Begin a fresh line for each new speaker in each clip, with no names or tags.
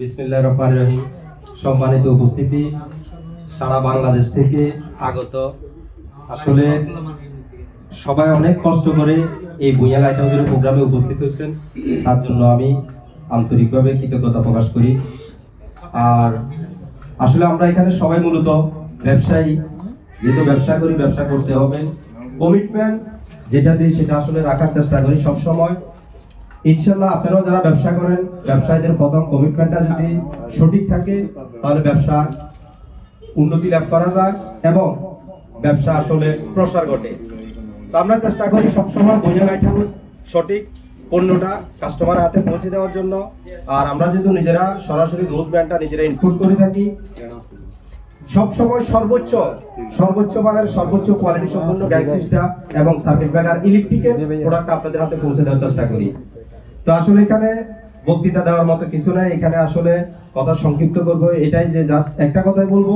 বিসমিল্লাহ রহমান রহিম। সম্মানিত উপস্থিতি, সারা বাংলাদেশ থেকে আগত। আসলে সবাই অনেক কষ্ট করে এই ভুঁইয়া লাইট হাউসের প্রোগ্রামে উপস্থিত হয়েছেন। তার জন্য আমি আন্তরিকভাবে কৃতজ্ঞতা প্রকাশ করি। আর আসলে আমরা এখানে সবাই মূলত ব্যবসায়ী। যেহেতু ব্যবসা করি, ব্যবসা করতে হবে। কমিটমেন্ট যেটা দিই, সেটা আসলে রাখার চেষ্টা করি সব সময় ইনশাল্লাহ আপনারাও যারা ব্যবসা করেন, ব্যবসায়ীদের প্রথম কমিটমেন্টটা যদি সঠিক থাকে, তাহলে ব্যবসা উন্নতি লাভ করা যায় এবং ব্যবসা আসলে প্রসার ঘটে। তো আমরা চেষ্টা করি সবসময় বোঝা লাইট হাউস সঠিক পণ্যটা কাস্টমার হাতে পৌঁছে দেওয়ার জন্য। আর আমরা যেহেতু নিজেরা সরাসরি রোজ ব্র্যান্ডটা নিজেরা ইনপুট করে থাকি সব সময় সর্বোচ্চ সর্বোচ্চ মানের সর্বোচ্চ কোয়ালিটি সম্পন্ন সিস্টেম এবং সার্কিট ব্রেকার ইলেকট্রিকের প্রোডাক্ট আপনাদের হাতে পৌঁছে দেওয়ার চেষ্টা করি। তো আসলে এখানে বক্তৃতা দেওয়ার মতো কিছু নাই। এখানে আসলে কথা সংক্ষিপ্ত করব। এটাই যে জাস্ট একটা কথাই বলব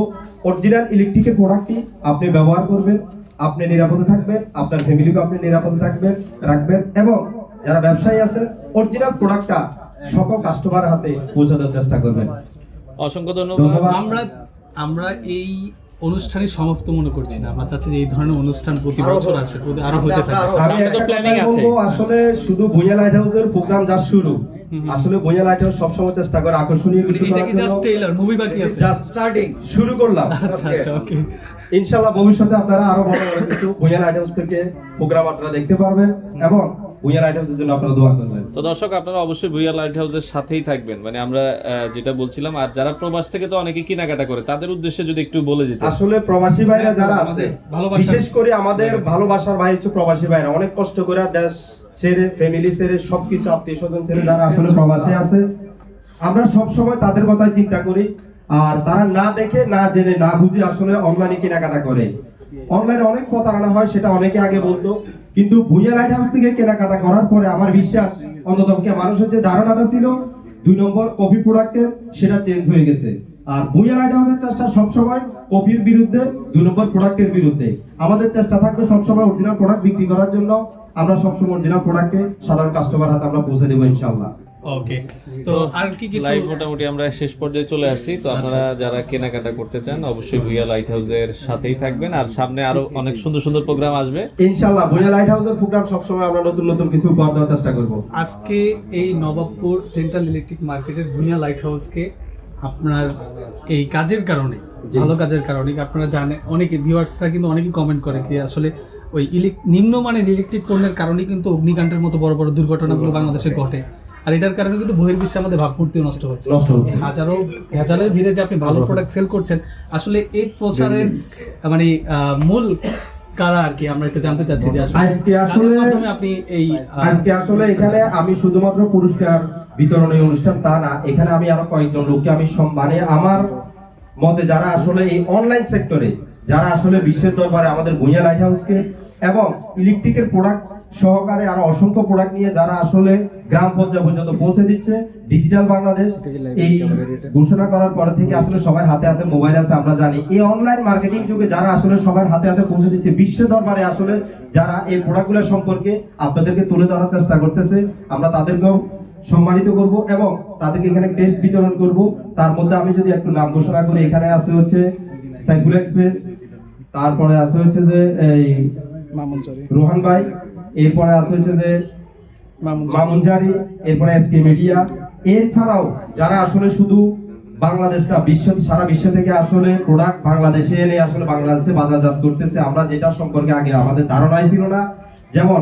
অরিজিনাল ইলেকট্রিকের প্রোডাক্টটি আপনি ব্যবহার করবেন আপনি নিরাপদে থাকবেন আপনার ফ্যামিলিকে আপনি নিরাপদে থাকবেন রাখবেন এবং যারা ব্যবসায়ী আছেন অরিজিনাল প্রোডাক্টটা সকল কাস্টমার হাতে পৌঁছানোর চেষ্টা করবেন।
অসংখ্য ধন্যবাদ।
ধন্যবাদ।
আমরা আমরা এই অনুষ্ঠানে সমাপ্ত মনে করছি না। আমরা চাচ্ছি যে এই ধরনের অনুষ্ঠান প্রতি বছর আসবে আরও হতে থাকে।
আসলে শুধু বইয়া লাইট হাউসের প্রোগ্রাম যা শুরু আসলে বইয়া লাইট হাউস সবসময় চেষ্টা করে আকর্ষণীয় কিছু
এটা কি জাস্ট ট্রেলার মুভি বাকি আছে?
Just
স্টার্টিং
শুরু করলাম।
আচ্ছা আচ্ছা ওকে
ইনশাআল্লাহ ভবিষ্যতে আপনারা আরও বড় বড় কিছু বইয়া লাইট হাউস থেকে প্রোগ্রাম আপনারা দেখতে পারবেন। এবং বইয়া লাইট হাউসের জন্য আপনারা দোয়া করবেন।
তো দর্শক আপনারা অবশ্যই ভুইয়া লাইট হাউসের সাথেই থাকবেন। মানে আমরা আহ, যেটা বলছিলাম আর যারা প্রবাস থেকে তো অনেকে কেনাকাটা করে তাদের উদ্দেশ্যে যদি একটু বলে যেতে।
আসলে প্রবাসী ভাইরা যারা আছে বিশেষ করে আমাদের ভালোবাসার ভাই হচ্ছে প্রবাসী ভাইরা। অনেক কষ্ট করে দেশ ছেড়ে ফ্যামিলি ছেড়ে সবকিছু আত্মীয় স্বজন ছেড়ে যারা আসলে প্রবাসী আছে আমরা সব সময় তাদের কথাই চিন্তা করি। আর তারা না দেখে না জেনে না বুঝে আসলে অনলাইনে কেনাকাটা করে। অনলাইনে অনেক প্রতারণা হয় সেটা অনেকে আগে বলতো। কিন্তু ভুইয়া লাইট হাউস থেকে কেনাকাটা করার পরে আমার বিশ্বাস অন্যতমকে মানুষের যে ধারণাটা ছিল দুই নম্বর কফি প্রোডাক্টের সেটা চেঞ্জ হয়ে গেছে। আর ভুইয়া লাইট হাউসের চেষ্টা সবসময় কফির বিরুদ্ধে, দুই নম্বর প্রোডাক্টের বিরুদ্ধে। আমাদের চেষ্টা থাকবে সবসময় অরিজিনাল প্রোডাক্ট বিক্রি করার জন্য। আমরা সবসময় অরিজিনাল প্রোডাক্টকে সাধারণ কাস্টমার হাতে আমরা পৌঁছে দেবো ইনশাল্লাহ
ওকে তো আর কি কিছু
লাইভ মোটামুটি আমরা শেষ পর্যায়ে চলে আসছি। তো আপনারা যারা কেনাকাটা করতে চান অবশ্যই ভুইয়া লাইট হাউসের সাথেই থাকবেন। আর সামনে আরও অনেক সুন্দর সুন্দর প্রোগ্রাম আসবে।
ইনশাল্লাহ ভুইয়া লাইট হাউসের প্রোগ্রাম সবসময় আমরা নতুন নতুন কিছু উপহার দেওয়ার চেষ্টা করব।
আজকে এই নবাবপুর সেন্ট্রাল ইলেকট্রিক মার্কেটের ভুঁইয়া লাইট হাউসকে আপনার এই কাজের কারণে ভালো কাজের কারণে আপনারা জানেন অনেকে ভিউয়ার্সরা কিন্তু অনেকেই কমেন্ট করে কি আসলে ওই ইলেক- নিম্নমানের ইলেকট্রিক পণ্যের কারণে কিন্তু অগ্নিকাণ্ডের মতো বড় বড় দুর্ঘটনাগুলো বাংলাদেশে ঘটে। আর এটার কারণে কিন্তু বহির্বিশ্বে আমাদের ভাবমূর্তিও নষ্ট হচ্ছে। হাজারো ভেজালের ভিড়ে যে আপনি ভালো প্রোডাক্ট সেল করছেন আসলে এই প্রচারের মানে মূল কারা আর কি? আমরা একটু জানতে চাচ্ছি যে আসলে
আজকে আসলে-
আপনি এই
আজকে আসলে এখানে আমি শুধুমাত্র পুরস্কার অনুষ্ঠান তা না এখানে আমি আরও কয়েকজন লোককে আমি মানে আমার মতে যারা আসলে এই অনলাইন সেক্টরে যারা আসলে বিশ্বের দরবারে আমাদের ভুঁইয়া লাইট হাউসকে এবং ইলেকট্রিকের প্রোডাক্ট সহকারে আরও অসংখ্য প্রোডাক্ট নিয়ে যারা আসলে গ্রাম পর্যায়ে পর্যন্ত পৌঁছে দিচ্ছে। ডিজিটাল বাংলাদেশ এই ঘোষণা করার পরে থেকে আসলে সবার হাতে হাতে মোবাইল আছে আমরা জানি। এই অনলাইন মার্কেটিং যুগে যারা আসলে সবার হাতে হাতে পৌঁছে দিচ্ছে বিশ্ব দরবারে আসলে যারা এই প্রোডাক্টগুলো সম্পর্কে আপনাদেরকে তুলে ধরার চেষ্টা করতেছে আমরা তাদেরকেও সম্মানিত করব এবং তাদেরকে এখানে টেস্ট বিতরণ করব। তার মধ্যে আমি যদি একটু নাম ঘোষণা করি এখানে আছে হচ্ছে সাইফুল এক্সপ্রেস তারপরে আছে হচ্ছে যে এই রোহান ভাই এরপরে আছে হচ্ছে যে মামুনজারি এরপরে এসকে মিডিয়া। এছাড়াও যারা আসলে শুধু বাংলাদেশটা বিশ্ব সারা বিশ্ব থেকে আসলে প্রোডাক্ট বাংলাদেশে এনে আসলে বাংলাদেশে বাজারজাত করতেছে আমরা যেটা সম্পর্কে আগে আমাদের ধারণাই ছিল না। যেমন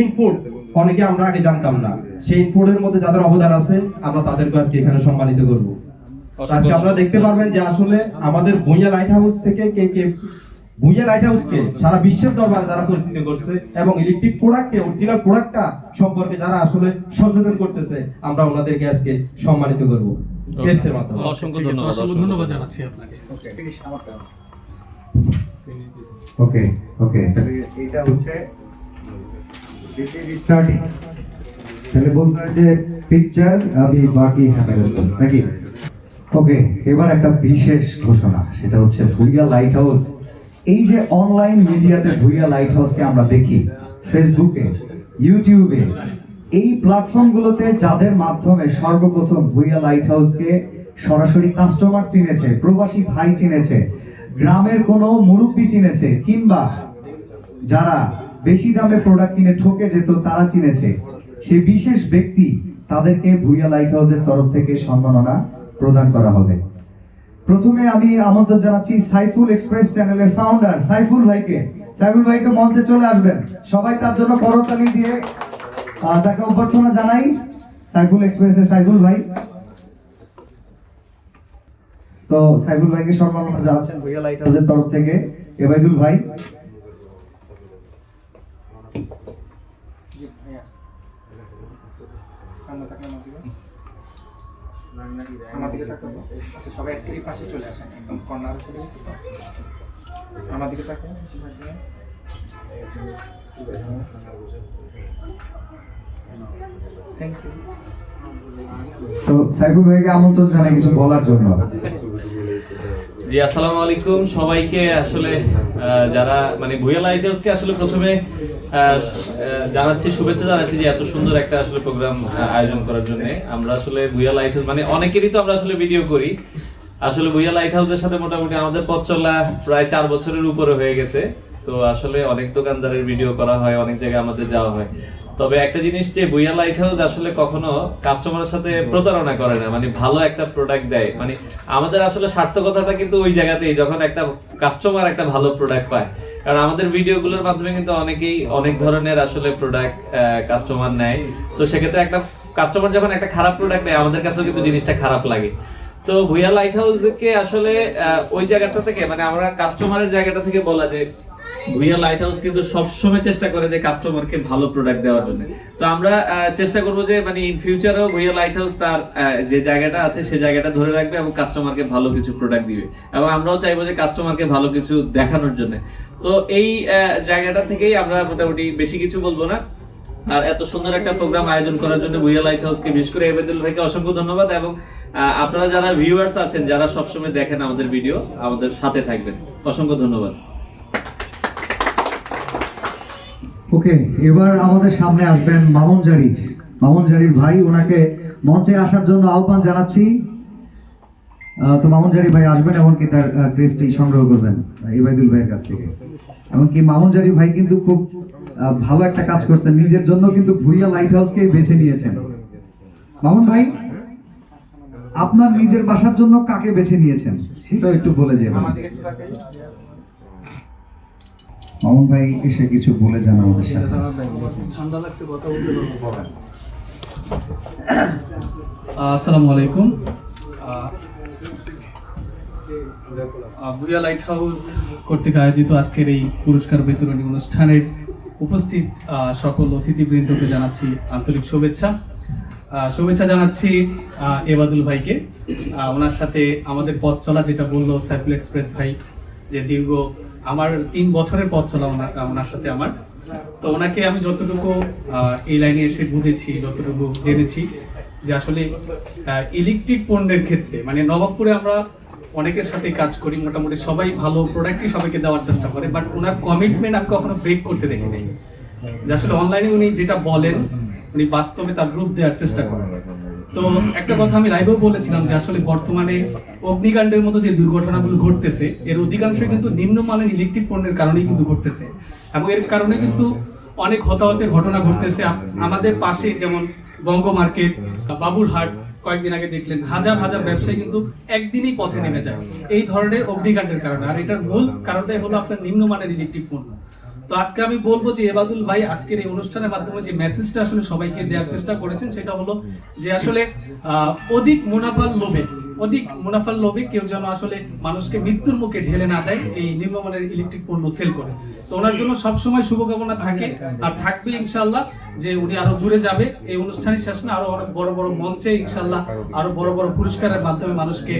ইনপুট অনেকে আমরা আগে জানতাম না। সেই ইনপুটের মধ্যে যাদের অবদান আছে আমরা তাদেরকে আজকে এখানে সম্মানিত করব। আজকে আমরা দেখতে পারবেন যে আসলে আমাদের ভুঁইয়া লাইট হাউস থেকে কে কে ভুঁইয়া লাইট হাউসকে সারা বিশ্বের দরবারে যারা পরিচিত করছে এবং ইলেকট্রিক প্রোডাক্টে অরিজিনাল প্রোডাক্টটা সম্পর্কে যারা আসলে সচেতন করতেছে আমরা ওনাদেরকে আজকে সম্মানিত করব। টেস্টের মাধ্যমে।
অসংখ্য ধন্যবাদ
অসংখ্য ধন্যবাদ জানাচ্ছি আপনাকে।
ওকে ওকে তাহলে এটা হচ্ছে দিস ইজ স্টার্টিং তাহলে বলতে হয় যে পিকচার আমি বাকি হ্যাঁ নাকি? ওকে এবার একটা বিশেষ ঘোষণা সেটা হচ্ছে ভুইয়া লাইট হাউস এই যে অনলাইন মিডিয়াতে ভুইয়া লাইট হাউসকে আমরা দেখি ফেসবুকে ইউটিউবে এই প্ল্যাটফর্মগুলোতে যাদের মাধ্যমে সর্বপ্রথম ভুইয়া লাইট হাউসকে সরাসরি কাস্টমার চিনেছে, প্রবাসী ভাই চিনেছে, গ্রামের কোনো মুরব্বী চিনেছে, কিংবা যারা বেশি দামে প্রোডাক্ট কিনে ঠকে যেত, তারা চিনেছে। সে বিশেষ ব্যক্তি তাদেরকে ভুইয়া লাইট হাউসের তরফ থেকে সম্মাননা প্রদান করা হবে। প্রথমে আমি আমন্ত্রণ জানাচ্ছি সাইফুল এক্সপ্রেস চ্যানেলের ফাউন্ডার সাইফুল ভাইকে। সাইফুল ভাই একটু মঞ্চে চলে আসবেন। সবাই তার জন্য করতালি দিয়ে তাকে অভ্যর্থনা জানাই। সাইফুল এক্সপ্রেসের সাইফুল ভাই। তো সাইফুল ভাইকে সম্মান জানাচ্ছেন ভুইয়া লাইট হাউসের তরফ থেকে। এবাইদুল ভাই।
আমাদিকে তাকাবো আচ্ছা সবাই একটু এই পাশে চলে আসেন, একদম কর্নার চলে আমার দিকে তাকান
তো সাইফুল ভাইকে আমন্ত্রণ জানাই কিছু বলার জন্য।
জি আসসালামু আলাইকুম। সবাইকে আসলে যারা মানে আসলে প্রথমে জানাচ্ছি শুভেচ্ছা জানাচ্ছি যে এত সুন্দর একটা আসলে প্রোগ্রাম আয়োজন করার জন্য। আমরা আসলে মানে অনেকেরই তো আমরা আসলে ভিডিও করি। আসলে ভুয়া লাইট হাউসের সাথে মোটামুটি আমাদের পথ চলা প্রায় চার বছরের উপরে হয়ে গেছে। তো আসলে অনেক দোকানদারের ভিডিও করা হয় অনেক জায়গায় আমাদের যাওয়া হয়। তবে একটা জিনিস যে বুইয়া লাইট হাউস আসলে কখনো কাস্টমারের সাথে প্রতারণা করে না মানে ভালো একটা প্রোডাক্ট দেয়। মানে আমাদের আসলে সার্থকতাটা কিন্তু ওই জায়গাতেই যখন একটা কাস্টমার একটা ভালো প্রোডাক্ট পায়। কারণ আমাদের ভিডিওগুলোর মাধ্যমে কিন্তু অনেকেই অনেক ধরনের আসলে প্রোডাক্ট কাস্টমার নেয়। তো সেক্ষেত্রে একটা কাস্টমার যখন একটা খারাপ প্রোডাক্ট নেয় আমাদের কাছেও কিন্তু জিনিসটা খারাপ লাগে। তো ভুইয়া লাইট হাউসকে আসলে ওই জায়গাটা থেকে মানে আমরা কাস্টমারের জায়গাটা থেকে বলা যে কিন্তু সবসময় চেষ্টা করে যে কাস্টমারকে ভালো প্রোডাক্ট দেওয়ার জন্য। তো আমরা চেষ্টা যে মানে ইন তার যে জায়গাটা আছে জায়গাটা ধরে রাখবে এবং কাস্টমারকে ভালো কিছু প্রোডাক্ট দিবে। এবং আমরাও চাইব যে কাস্টমারকে ভালো কিছু দেখানোর জন্য। তো এই জায়গাটা থেকেই আমরা মোটামুটি বেশি কিছু বলব না। আর এত সুন্দর একটা প্রোগ্রাম আয়োজন করার জন্য ভুইয়া লাইট হাউসকে বিশেষ করে এবেদুল ভাইকে অসংখ্য ধন্যবাদ এবং আপনারা যারা ভিউয়ার্স আছেন, যারা সবসময় দেখেন আমাদের ভিডিও আমাদের সাথে থাকবেন। অসংখ্য ধন্যবাদ।
ওকে এবার আমাদের সামনে আসবেন মামুন জারি। মামুন জারির ভাই ওনাকে মঞ্চে আসার জন্য আহ্বান জানাচ্ছি। তো মামুন জারি ভাই আসবেন এমনকি তার আহ, ক্রেস্টটি সংগ্রহ করবেন ইবাইদুল ভাইয়ের কাছ থেকে। এমনকি মামুন জারি ভাই কিন্তু খুব ভালো একটা কাজ করছেন নিজের জন্য কিন্তু ভুইয়া লাইট হাউসকেই বেছে নিয়েছেন। মামুন ভাই আপনার নিজের বাসার জন্য কাকে বেছে নিয়েছেন? সেটাও একটু বলে যাবেন ভাই এসে কিছু বলে যান আমাদের সাথে।
ঠান্ডা লাগছে, কথা বলতে আসসালামু আলাইকুম। লাইট হাউস কর্তৃক আয়োজিত আজকের এই পুরস্কার বিতরণী অনুষ্ঠানের উপস্থিত সকল অতিথিবৃন্দকে জানাচ্ছি আন্তরিক শুভেচ্ছা। শুভেচ্ছা জানাচ্ছি এবাদুল ভাইকে। ওনার সাথে আমাদের পথ চলা, যেটা বলল সাইফুল এক্সপ্রেস ভাই, যে দীর্ঘ আমার তিন বছরের পথ চলা ওনার সাথে আমার। তো ওনাকে আমি যতটুকু এই লাইনে এসে বুঝেছি, যতটুকু জেনেছি যে আসলে ইলেকট্রিক পণ্যের ক্ষেত্রে মানে নবাবপুরে আমরা অনেকের সাথে কাজ করি, মোটামুটি সবাই ভালো প্রোডাক্টই সবাইকে দেওয়ার চেষ্টা করে বাট ওনার কমিটমেন্ট আমি কখনো ব্রেক করতে দেখি নাই যে আসলে অনলাইনে উনি যেটা বলেন, উনি বাস্তবে তার রূপ দেওয়ার চেষ্টা করেন। তো একটা কথা আমি লাইভেও বলেছিলাম যে আসলে বর্তমানে অগ্নিকাণ্ডের মতো যে দুর্ঘটনাগুলো ঘটতেছে, এর অধিকাংশই কিন্তু নিম্নমানের ইলেকট্রিক পণ্যের কারণেই কিন্তু ঘটতেছে। এবং এর কারণে কিন্তু অনেক হতাহতের ঘটনা ঘটতেছে। আমাদের পাশে যেমন বঙ্গ মার্কেট, বাবুরহাট, কয়েকদিন আগে দেখলেন, হাজার হাজার ব্যবসায়ী কিন্তু একদিনই পথে নেমে যায়। এই ধরনের অগ্নিকাণ্ডের কারণে। আর এটার মূল কারণটাই হলো আপনার নিম্নমানের ইলেকট্রিক পণ্য। তো আজকে আমি বলব যে এবাদুল ভাই আজকের এই অনুষ্ঠানের মাধ্যমে যে মেসেজটা আসলে সবাইকে দেওয়ার চেষ্টা করেছেন, সেটা হলো যে আসলে অধিক মুনাফার লোভে, অধিক মুনাফার লোভে কেউ যেন আসলে মানুষকে মৃত্যুর মুখে ঢেলে না দেয় এই নিম্নমানের ইলেকট্রিক পণ্য সেল করে। তো ওনার জন্য সবসময় শুভকামনা থাকে আর থাকবে ইনশাল্লাহ যে উনি আরও দূরে যাবে। এই অনুষ্ঠানের শেষ না, আরও অনেক বড় বড় মঞ্চে ইনশাল্লাহ আরও বড় বড় পুরস্কারের মাধ্যমে মানুষকে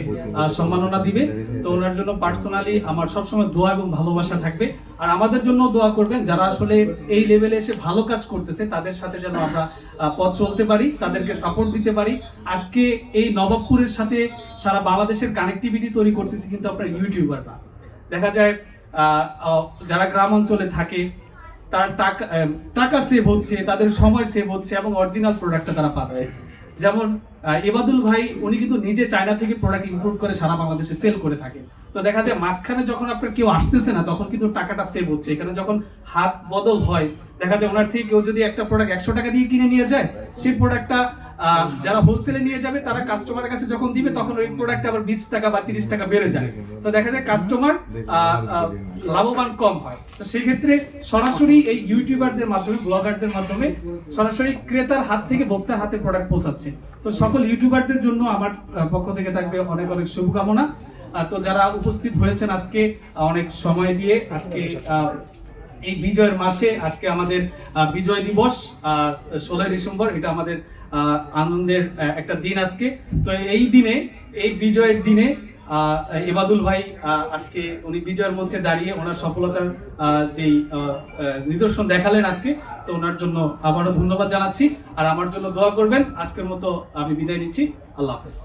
সম্মাননা দিবে। তো ওনার জন্য পার্সোনালি আমার সবসময় দোয়া এবং ভালোবাসা থাকবে। আর আমাদের জন্য দোয়া করবেন যারা আসলে এই লেভেলে এসে ভালো কাজ করতেছে তাদের সাথে যেন আমরা পথ চলতে পারি তাদেরকে সাপোর্ট দিতে পারি। আজকে এই নবাবপুরের সাথে সারা বাংলাদেশের কানেক্টিভিটি তৈরি করতেছি কিন্তু আপনার ইউটিউবাররা দেখা যায় যারা গ্রাম অঞ্চলে থাকে তার টাকা টাকা সেভ হচ্ছে তাদের সময় সেভ হচ্ছে এবং অরিজিনাল প্রোডাক্টটা তারা পাচ্ছে। যেমন আহ, এবাদুল ভাই, উনি কিন্তু নিজে চায়না থেকে প্রোডাক্ট ইম্পোর্ট করে সারা বাংলাদেশে সেল করে থাকে তো দেখা যায় মাঝখানে যখন আপনার কেউ আসতেছে না, তখন কিন্তু টাকাটা সেভ হচ্ছে। এখানে যখন হাত বদল হয়, দেখা যায় ওনার থেকে কেউ যদি একটা প্রোডাক্ট একশো টাকা দিয়ে কিনে নিয়ে যায়, সেই প্রোডাক্টটা যারা হোলসেলে নিয়ে যাবে, তারা কাস্টমারের কাছে যখন দিবে, তখন ওই প্রোডাক্ট আবার বিশ টাকা বা তিরিশ টাকা বেড়ে যায়। তো দেখা যায় কাস্টমার লাভবান কম হয়। তো সেই সরাসরি এই ইউটিউবারদের মাধ্যমে ব্লগারদের মাধ্যমে সরাসরি ক্রেতার হাত থেকে ভোক্তার হাতে প্রোডাক্ট পৌঁছাচ্ছে। তো সকল ইউটিউবারদের জন্য আমার পক্ষ থেকে থাকবে অনেক অনেক শুভকামনা। তো যারা উপস্থিত হয়েছেন আজকে অনেক সময় দিয়ে, আজকে এই বিজয়ের মাসে, আজকে আমাদের বিজয় দিবস ষোলোই ডিসেম্বর, এটা আমাদের আনন্দের একটা দিন আজকে। তো এই দিনে এই বিজয়ের দিনে আহ, এবাদুল ভাই আজকে উনি বিজয়ের মধ্যে দাঁড়িয়ে ওনার সফলতার আহ, নিদর্শন দেখালেন আজকে তো ওনার জন্য আবারও ধন্যবাদ জানাচ্ছি। আর আমার জন্য দোয়া করবেন। আজকের মতো আমি বিদায় নিচ্ছি। আল্লাহ হাফেজ।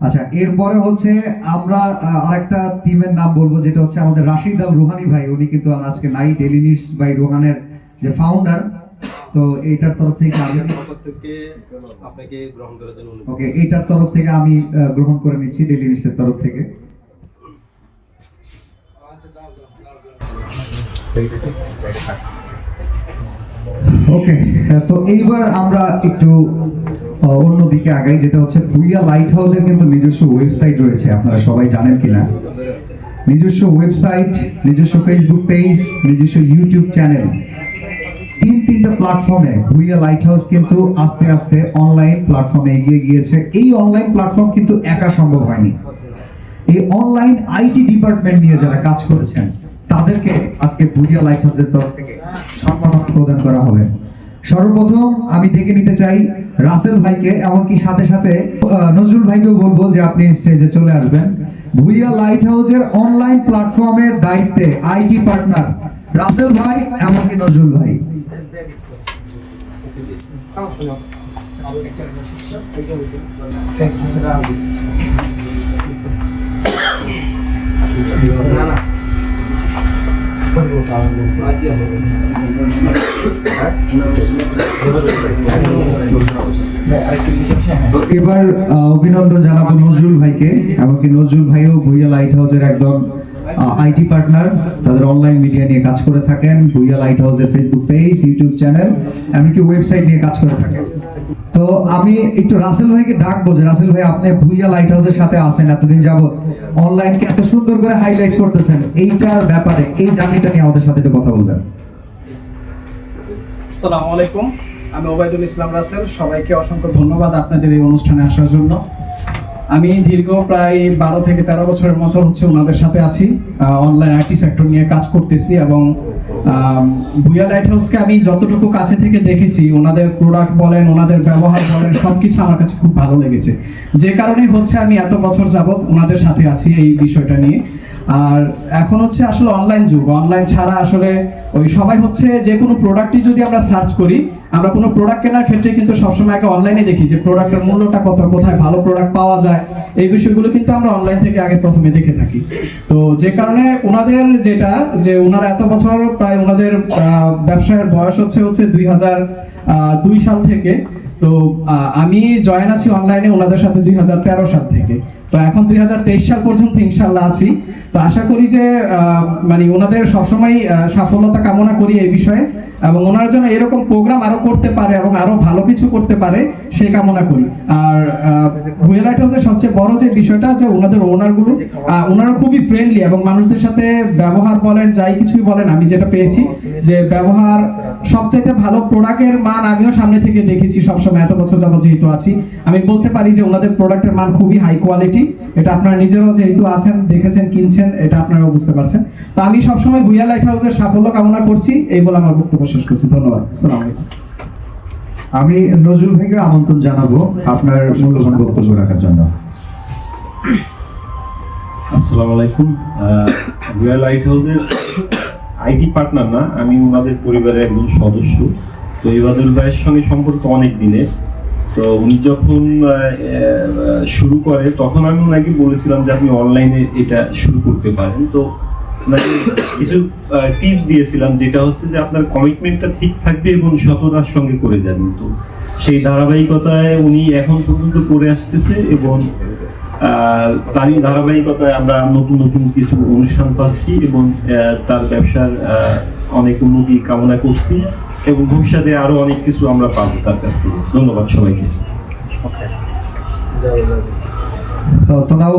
আচ্ছা এরপরে হচ্ছে আমরা আরেকটা টিমের নাম বলব যেটা হচ্ছে আমাদের রাশিদ আল রুহানি ভাই। উনি কিন্তু আজকে নাই ডেলি নিডস বাই রোহানের যে ফাউন্ডার তো এইটার তরফ থেকে আমি
আপনাকে গ্রহণ করার জন্য
ওকে এইটার তরফ থেকে আমি গ্রহণ করে নিচ্ছি ডেলি এর তরফ থেকে। ওকে তো এইবার আমরা একটু অন্যদিকে আগাই যেটা হচ্ছে ভুইয়া লাইট হাউসের কিন্তু নিজস্ব ওয়েবসাইট রয়েছে। আপনারা সবাই জানেন কিনা? নিজস্ব ওয়েবসাইট নিজস্ব ফেসবুক পেজ নিজস্ব ইউটিউব চ্যানেল তিন তিনটা প্ল্যাটফর্মে ভুইয়া লাইট হাউস কিন্তু আস্তে আস্তে অনলাইন প্ল্যাটফর্মে এগিয়ে গিয়েছে। এই অনলাইন প্ল্যাটফর্ম কিন্তু একা সম্ভব হয়নি। এই অনলাইন আইটি ডিপার্টমেন্ট নিয়ে যারা কাজ করেছেন, তাদেরকে আজকে ভুইয়া লাইট হাউসের তরফ থেকে সম্মাননা প্রদান করা হবে। সর্বপ্রথম আমি ডেকে নিতে চাই রাসেল ভাইকে, এমনকি সাথে সাথে নজরুল ভাইকেও বলব যে আপনি স্টেজে চলে আসবেন। ভুইয়া লাইট হাউসের অনলাইন প্ল্যাটফর্মের দায়িত্বে আইটি পার্টনার রাসেল ভাই, এমনকি নজরুল ভাই। এবার অভিনন্দন জানাব নজরুল ভাইকে এমনকি নজরুল ভাইও ভুইয়া লাইট হাউসের একদম আইটি পার্টনার তাদের অনলাইন মিডিয়া নিয়ে কাজ করে থাকেন ভুইয়া লাইট হাউসের ফেসবুক পেজ ইউটিউব চ্যানেল এমনকি ওয়েবসাইট নিয়ে কাজ করে থাকেন। তো আমি একটু রাসেল ভাইকে ডাকবো যে, রাসেল ভাই, আপনি ভুইয়া লাইট হাউসের সাথে আছেন এতদিন যাবত অনলাইনকে এত সুন্দর করে হাইলাইট করতেছেন, এইটার ব্যাপারে, এই জার্নিটা নিয়ে আমাদের সাথে একটু কথা বলবেন।
আসসালামু আলাইকুম, আমি ওবায়দুল ইসলাম রাসেল। সবাইকে অসংখ্য ধন্যবাদ আপনাদের এই অনুষ্ঠানে আসার জন্য। আমি দীর্ঘ প্রায় বারো থেকে তেরো বছরের মতো হচ্ছে ওনাদের সাথে আছি। অনলাইন আইটি সেক্টর নিয়ে কাজ করতেছি এবং ভুয়া লাইট হাউসকে আমি যতটুকু কাছে থেকে দেখেছি, ওনাদের প্রোডাক্ট বলেন, ওনাদের ব্যবহার বলেন সব কিছু আমার কাছে খুব ভালো লেগেছে। যে কারণে হচ্ছে আমি এত বছর যাবৎ ওনাদের সাথে আছি এই বিষয়টা নিয়ে। আর এখন হচ্ছে আসলে অনলাইন যুগ। অনলাইন ছাড়া আসলে ওই সবাই হচ্ছে যে কোনো প্রোডাক্টই যদি আমরা সার্চ করি, আমরা কোনো প্রোডাক্ট কেনার ক্ষেত্রে কিন্তু সবসময় আগে অনলাইনে দেখি যে প্রোডাক্টের মূল্যটা কত, কোথায় ভালো প্রোডাক্ট পাওয়া যায়। এই বিষয়গুলো কিন্তু আমরা অনলাইন থেকে আগে প্রথমে দেখে থাকি। তো যে কারণে ওনাদের যেটা, যে ওনারা এত বছর প্রায় ওনাদের ব্যবসায়ের বয়স হচ্ছে হচ্ছে দুই হাজার দুই সাল থেকে। তো আমি জয়েন আছি অনলাইনে ওনাদের সাথে দুই হাজার তেরো সাল থেকে। তো এখন দুই হাজার তেইশ সাল পর্যন্ত ইনশাল্লাহ আছি। তো আশা করি যে মানে ওনাদের সবসময় সফলতা কামনা করি এই বিষয়ে। এবং ওনার জন্য এরকম প্রোগ্রাম আরও করতে পারে এবং আরও ভালো কিছু করতে পারে, সে কামনা করি। আর ভুয়া লাইট হাউসের সবচেয়ে বড় যে বিষয়টা যে ওনাদের ওনারগুলো ওনারা খুবই ফ্রেন্ডলি এবং মানুষদের সাথে ব্যবহার বলেন, যাই কিছুই বলেন, আমি যেটা পেয়েছি যে ব্যবহার সবচাইতে ভালো প্রোডাক্টের মান আমিও সামনে থেকে দেখেছি সবসময়, এত বছর যাবত যেহেতু আছি। আমি বলতে পারি যে ওনাদের প্রোডাক্টের মান খুবই হাই কোয়ালিটি এটা আপনারা নিজেরাও যেহেতু আছেন, দেখেছেন, কিনছেন, এটা আপনারাও বুঝতে পারছেন। তো আমি সবসময় ভুইয়া লাইট হাউসের সাফল্য কামনা করছি, এই বলে আমার বক্তব্য শেষ করছি ধন্যবাদ।
আমি নজরুল ভাইকে আমন্ত্রণ জানাব আপনার মূল্যবান বক্তব্য রাখার জন্য।
আসসালামু আলাইকুম। লাইট হাউসের আইটি পার্টনার না, আমি ওনাদের পরিবারের একজন সদস্য। তো ইবাদুল ভাইয়ের সঙ্গে সম্পর্ক অনেক দিনের। তো উনি যখন শুরু করে, তখন আমি ওনাকে বলেছিলাম যে আপনি অনলাইনে এটা শুরু করতে পারেন। তো কিছু টিপস দিয়েছিলাম, যেটা হচ্ছে যে আপনার কমিটমেন্টটা ঠিক থাকবে এবং সততার সঙ্গে করে যাবেন তো সেই ধারাবাহিকতায় উনি এখন পর্যন্ত করে আসতেছে এবং তারই ধারাবাহিকতায় আমরা নতুন নতুন কিছু অনুষ্ঠান পাচ্ছি এবং তার ব্যবসার অনেক উন্নতি কামনা করছি এবং ভবিষ্যতে আরও অনেক কিছু আমরা পাবো তার কাছ থেকে। ধন্যবাদ সবাইকে।
তো নাও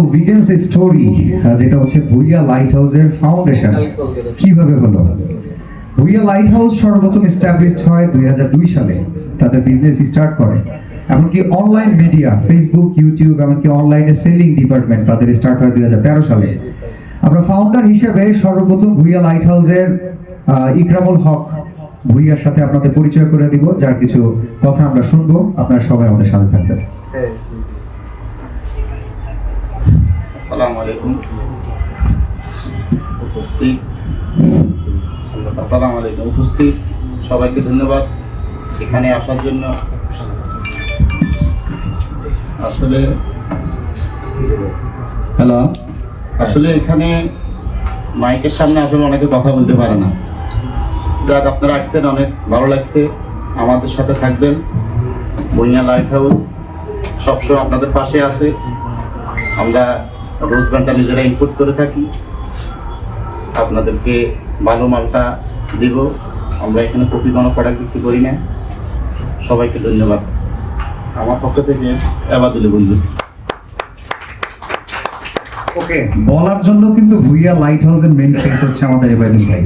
স্টোরি যেটা হচ্ছে ভুইয়া লাইট হাউসের ফাউন্ডেশন কীভাবে হলো? ভুইয়া লাইট হাউস সর্বপ্রথম এস্টাবলিশড হয় দুই সালে। তাদের বিজনেস স্টার্ট করে। এমনকি অনলাইন মিডিয়া ফেসবুক ইউটিউব এমনকি অনলাইনে সেলিং ডিপার্টমেন্ট তাদের স্টার্ট হয় দুই হাজার তেরো সালে। আমরা ফাউন্ডার হিসেবে সর্বপ্রথম ভুইয়া লাইট হাউসের ইকরামুল হক ভুইয়ার সাথে আপনাদের পরিচয় করে দিব। যার কিছু কথা আমরা শুনব। আপনারা সবাই আমাদের সাথে থাকবেন।
আসসালামু আলাইকুম। উপস্থিত। আসসালামু আলাইকুম। উপস্থিত। সবাইকে ধন্যবাদ। এখানে আসার জন্য। আসলে হ্যালো। আসলে এখানে মাইকের সামনে আসলে অনেকে কথা বলতে পারে না। যাক, আপনারা আসছেন, অনেক ভালো লাগছে। আমাদের সাথে থাকবেন। বইয়া লাইট হাউস সবসময় আপনাদের পাশে আছে। আমরা রোজ মালটা নিজেরা ইম্পোর্ট করে থাকি, আপনাদেরকে ভালো মালটা দেব। আমরা এখানে কপি কোনো প্রোডাক্ট বিক্রি করি না। সবাইকে ধন্যবাদ। আমার পক্ষ থেকে এবাদুলে বন্ধু।
ওকে বলার জন্য কিন্তু ভুইয়া লাইট হাউসের মেন ফেস হচ্ছে আমাদের এবাদিন ভাই।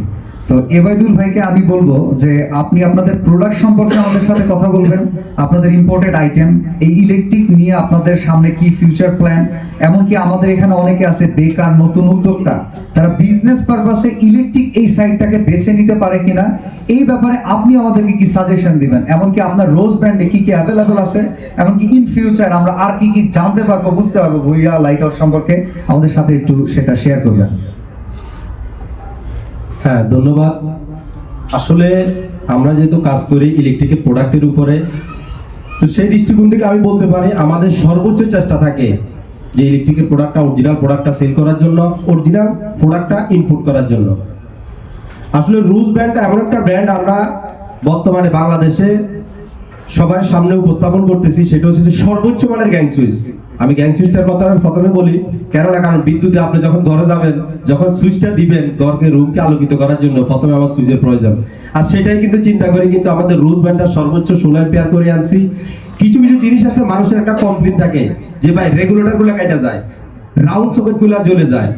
তো এবাইদুল ভাইকে আমি বলব যে আপনি আপনাদের প্রোডাক্ট সম্পর্কে আমাদের সাথে কথা বলবেন, আপনাদের ইম্পোর্টেড আইটেম এই ইলেকট্রিক নিয়ে আপনাদের সামনে কি ফিউচার প্ল্যান এমনকি আমাদের এখানে অনেকে আছে বেকার, নতুন উদ্যোক্তা, তারা বিজনেস পারপাসে ইলেকট্রিক এই বেছে নিতে পারে কিনা, এই ব্যাপারে আপনি আমাদেরকে কি সাজেশন দিবেন? এমনকি আপনার রোজ ব্র্যান্ডে কি কি অ্যাভেলেবল আছে? এমনকি ইন ফিউচার আমরা আর কি কি জানতে পারব, বুঝতে পারব ভুইয়া লাইট সম্পর্কে আমাদের সাথে একটু সেটা শেয়ার করবেন।
হ্যাঁ ধন্যবাদ। আসলে আমরা যেহেতু কাজ করি ইলেকট্রিকের প্রোডাক্টের উপরে, তো সেই দৃষ্টিকোণ থেকে আমি বলতে পারি আমাদের সর্বোচ্চ চেষ্টা থাকে যে ইলেকট্রিকের প্রোডাক্টটা অরিজিনাল প্রোডাক্টটা সেল করার জন্য অরিজিনাল প্রোডাক্টটা ইনপুট করার জন্য। আসলে রুজ ব্র্যান্ডটা এমন একটা ব্র্যান্ড আমরা বর্তমানে বাংলাদেশে সবার সামনে উপস্থাপন করতেছি, সেটা হচ্ছে যে সর্বোচ্চ মানের গ্যাং সুইচ। আমি গ্যাং সুইচটার কথা আমি প্রথমে বলি। কেননা, কারণ বিদ্যুতে আপনি যখন ঘরে যাবেন, যখন সুইচটা দিবেন, ঘরকে রুমকে আলোকিত করার জন্য প্রথমে আমার সুইচের প্রয়োজন। আর সেটাই কিন্তু চিন্তা করি কিন্তু আমাদের রোজ ব্যান্ডটা সর্বোচ্চ ষোলো পেয়ার করে আনছি। কিছু কিছু জিনিস আছে, মানুষের একটা কমপ্লিট থাকে, যে ভাই রেগুলেটরগুলা কেটে যায় রাউন্ড সকেটগুলো জ্বলে যায়।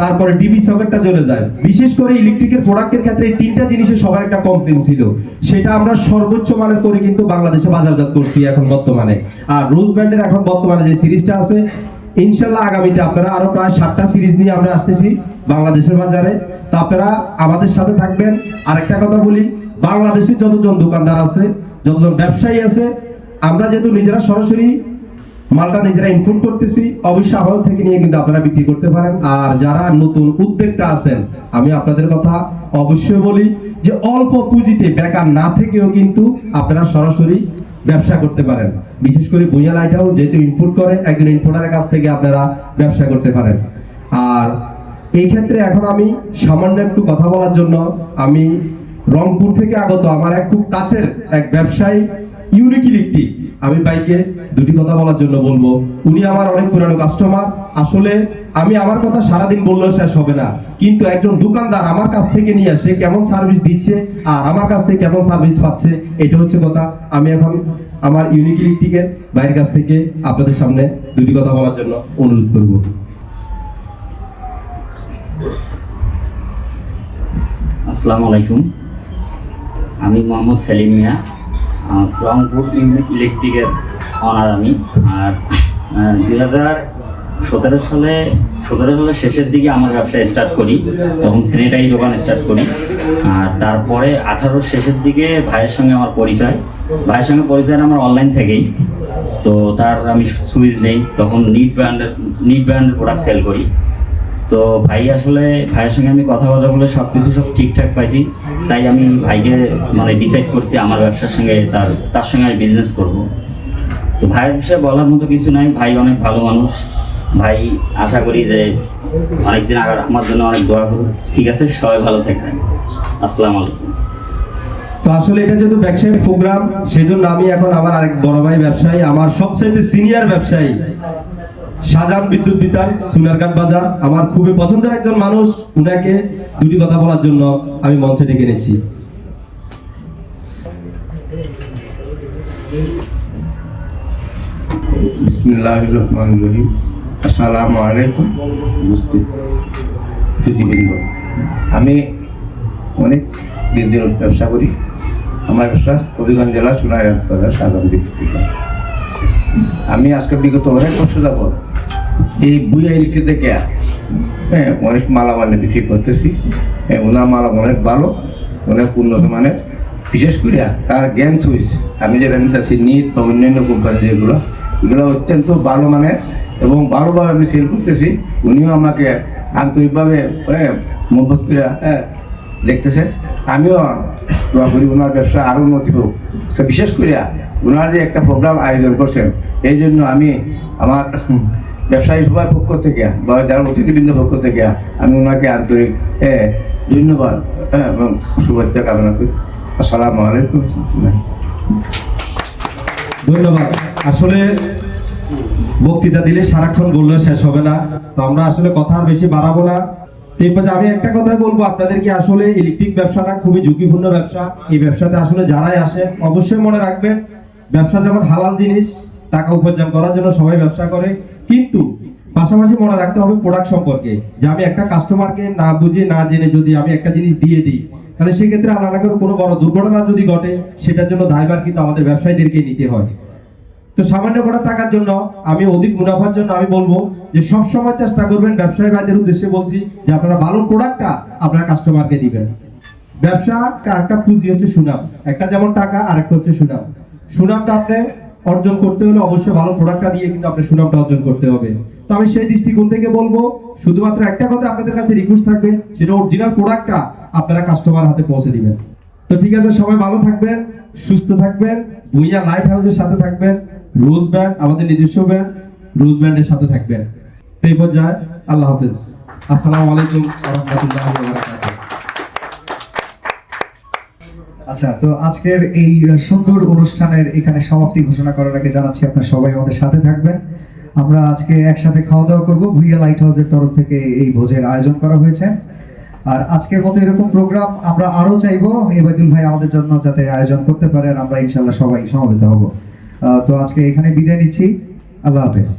তারপরে ডিবি সকেটটা জ্বলে যায়। বিশেষ করে ইলেকট্রিকের প্রোডাক্টের ক্ষেত্রে এই তিনটা জিনিসের সবার একটা কমপ্লেন ছিল। সেটা আমরা সর্বোচ্চ মানের করে কিন্তু বাংলাদেশে বাজারজাত করছি এখন বর্তমানে। আর রোজ ব্র্যান্ডের এখন বর্তমানে যে সিরিজটা আছে, ইনশাল্লাহ আগামীতে আপনারা আরও প্রায় সাতটা সিরিজ নিয়ে আমরা আসতেছি বাংলাদেশের বাজারে। তো আপনারা আমাদের সাথে থাকবেন। আরেকটা কথা বলি, বাংলাদেশের যতজন দোকানদার আছে, যতজন ব্যবসায়ী আছে, আমরা যেহেতু নিজেরা সরাসরি মালটা নিজেরা ইনপুট করতেছি, অবশ্যই আমাদের থেকে নিয়ে কিন্তু আপনারা বিক্রি করতে পারেন। আর যারা নতুন উদ্যোক্তা আছেন, আমি আপনাদের কথা অবশ্যই বলি যে অল্প পুঁজিতে বেকার না থেকেও কিন্তু আপনারা সরাসরি ব্যবসা করতে পারেন। বিশেষ করে ভুইয়া লাইট হাউস যেহেতু ইনপুট করে, একজন ইনপুটারের কাছ থেকে আপনারা ব্যবসা করতে পারেন। আর এই ক্ষেত্রে এখন আমি সামান্য একটু কথা বলার জন্য আমি রংপুর থেকে আগত আমার এক খুব কাছের এক ব্যবসায়ী ইউনিক ইলেকট্রিক আমি বাইকে দুটি কথা বলার জন্য বলব। উনি আমার অনেক পুরানো কাস্টমার আসলে আমি আমার কথা সারাদিন বললেও শেষ হবে না। কিন্তু একজন দোকানদার আমার কাছ থেকে নিয়ে আসে, কেমন সার্ভিস দিচ্ছে আর আমার কাছ থেকে কেমন সার্ভিস পাচ্ছে, এটা হচ্ছে কথা। আমি এখন আমার ইউনিক ইলেকট্রিকের কাছ থেকে আপনাদের সামনে দুটি কথা বলার জন্য অনুরোধ করব।
আসসালামু আলাইকুম। আমি মোহাম্মদ সেলিম মিয়া। রংপুর ইউনিট ইলেকট্রিকের অনার আমি। আর দুই হাজার সতেরো সালে, সতেরো সালের শেষের দিকে আমার ব্যবসা স্টার্ট করি তখন স্যানিটারি দোকান স্টার্ট করি। আর তারপরে আঠারোর শেষের দিকে ভাইয়ের সঙ্গে আমার পরিচয়। ভাইয়ের সঙ্গে পরিচয় আমার অনলাইন থেকেই। তো তার আমি সুইচ নেই তখন নিট ব্র্যান্ডের নিট ব্র্যান্ডের প্রোডাক্ট সেল করি। তো ভাই আসলে, ভাইয়ের সঙ্গে আমি কথা বলা বলে সব কিছু সব ঠিকঠাক পাইছি। তাই আমি ভাইকে মানে ডিসাইড করছি আমার ব্যবসার সঙ্গে, তার তার সঙ্গে আমি বিজনেস করব। তো ভাইয়ের বিষয়ে বলার মতো কিছু নাই। ভাই অনেক ভালো মানুষ। ভাই আশা করি যে অনেকদিন আগে আমার জন্য অনেক দোয়া করুন ঠিক আছে, সবাই ভালো থাকবেন। আসসালামু আলাইকুম।
তো আসলে এটা যেহেতু ব্যবসায়িক প্রোগ্রাম সেজন্য আমি এখন আমার আরেক বড় ভাই ব্যবসায়ী, আমার সবচাইতে সিনিয়র ব্যবসায়ী শাহজাহান বিদ্যুৎ বিতান সুনারঘাট বাজার, আমার খুবই পছন্দের একজন মানুষ, উনাকে দুটি কথা বলার জন্য আমি মঞ্চে ডেকে এনেছি
আমি অনেক দিন ব্যবসা করি। আমার ব্যবসা হবিগঞ্জ জেলা বাজার সাধারণ বিক্রি আমি আজকে বিগত অনেক বছর যাব এই বুয়া ইলেকট্রিক থেকে হ্যাঁ অনেক মালামাল বিক্রি করতেছি। হ্যাঁ ওনার মালা অনেক ভালো অনেক উন্নত মানের। বিশেষ করে তার জ্ঞান চুইস। আমি যেটা নিতেছি নিট বা অন্যান্য কোম্পানি যেগুলো এগুলো অত্যন্ত ভালো মানের এবং ভালোভাবে আমি সেল করতেছি। উনিও আমাকে আন্তরিকভাবে হ্যাঁ মহব্বত করে হ্যাঁ। দেখতেছে। আমিও দোয়া করি ওনার ব্যবসা আরও উন্নতি হোক। সে বিশেষ করে ওনার যে একটা প্রোগ্রাম আয়োজন করছেন এই জন্য আমি আমার ব্যবসায়ী সবার পক্ষ থেকে বা যারা অতিথিবৃন্দ পক্ষ থেকে আমি ওনাকে আন্তরিক হ্যাঁ ধন্যবাদ এবং শুভেচ্ছা কামনা করি। আসসালামু আলাইকুম।
ধন্যবাদ। আসলে বক্তৃতা দিলে সারাক্ষণ বললেও শেষ হবে না। তো আমরা আসলে কথা আর বেশি বাড়াবো না। পর্যায়ে আমি একটা কথাই বলব আপনাদেরকে আসলে ইলেকট্রিক ব্যবসাটা খুবই ঝুঁকিপূর্ণ ব্যবসা। এই ব্যবসাতে আসলে যারাই আসে, অবশ্যই মনে রাখবেন, ব্যবসা যেমন হালাল জিনিস, টাকা উপার্জন করার জন্য সবাই ব্যবসা করে। কিন্তু পাশাপাশি মনে রাখতে হবে প্রোডাক্ট সম্পর্কে যে আমি একটা কাস্টমারকে না বুঝে, না জেনে যদি আমি একটা জিনিস দিয়ে দিই, তাহলে সেক্ষেত্রে না করে কোনো বড় দুর্ঘটনা যদি ঘটে, সেটার জন্য দায়ভার কিন্তু আমাদের ব্যবসায়ীদেরকেই নিতে হয়। তো সামান্য কটা টাকার জন্য আমি অধিক মুনাফার জন্য আমি বলব যে সব সময় চেষ্টা করবেন ব্যবসায়ী ভাইদের উদ্দেশ্যে বলছি যে আপনারা ভালো প্রোডাক্টটা আপনার কাস্টমারকে দিবেন। ব্যবসা একটা পুঁজি হচ্ছে সুনাম। একটা যেমন টাকা, আরেকটা হচ্ছে সুনাম। সুনামটা আপনি অর্জন করতে হলে অবশ্যই ভালো প্রোডাক্টটা দিয়ে কিন্তু আপনার সুনামটা অর্জন করতে হবে। তো আমি সেই দৃষ্টিকোণ থেকে বলব, শুধুমাত্র একটা কথা আপনাদের কাছে রিকোয়েস্ট থাকবে, সেটা অরিজিনাল প্রোডাক্টটা আপনারা কাস্টমার হাতে পৌঁছে দিবেন। তো ঠিক আছে, সবাই ভালো থাকবেন, সুস্থ থাকবেন, ভুইয়া লাইট হাউসের সাথে থাকবেন রোজ ব্যান্ড আমাদের নিজস্ব ব্যান্ড রোজ ব্যান্ডের সাথে থাকবেন। তো এই পর্যায়ে আল্লাহ হাফেজ। আসসালামু আলাইকুম রহমতুল্লাহ
আচ্ছা তো আজকের এই সুন্দর অনুষ্ঠানের এখানে সমাপ্তি ঘোষণা করার আগে জানাচ্ছি আপনার সবাই আমাদের সাথে থাকবেন। আমরা আজকে একসাথে খাওয়া দাওয়া করব। ভুইয়া লাইট হাউসের তরফ থেকে এই ভোজের আয়োজন করা হয়েছে। আর আজকের মতো এরকম প্রোগ্রাম আমরা আরও চাইব। এবাদুল ভাই আমাদের জন্য যাতে আয়োজন করতে পারে, আর আমরা ইনশাল্লাহ সবাই সমবেত হব। তো আজকে এখানে বিদায় নিচ্ছি। আল্লাহ হাফেজ।